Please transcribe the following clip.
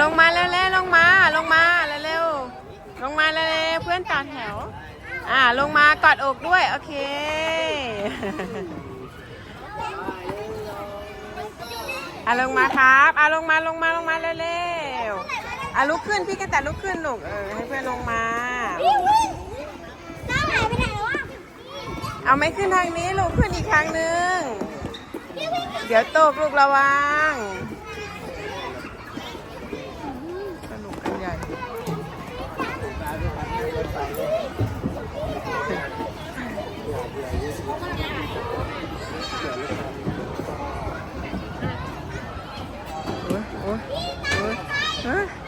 ลงมาเร็วๆลงมาลงมาเร็วๆลงมาเร็วๆเพื่อนต่อแถว อ่าลงมากอดอกด้วย โอเคอะลงมาครับอะลงมาลงมาลงมาเร็วๆอะลุกขึ้นพี่กันแต่ลุกขึ้นลูกเออให้เพื่อนลงมาน้าหายไปไหนวะเอาไม่ขึ้นทางนี้ลูกขึ้นอีกทางนึง เดี๋ยวตกลูกระวังสนุกกันใหญ่ โอ้ยโอ้ยโอ้ยเอ้ยเอ้ย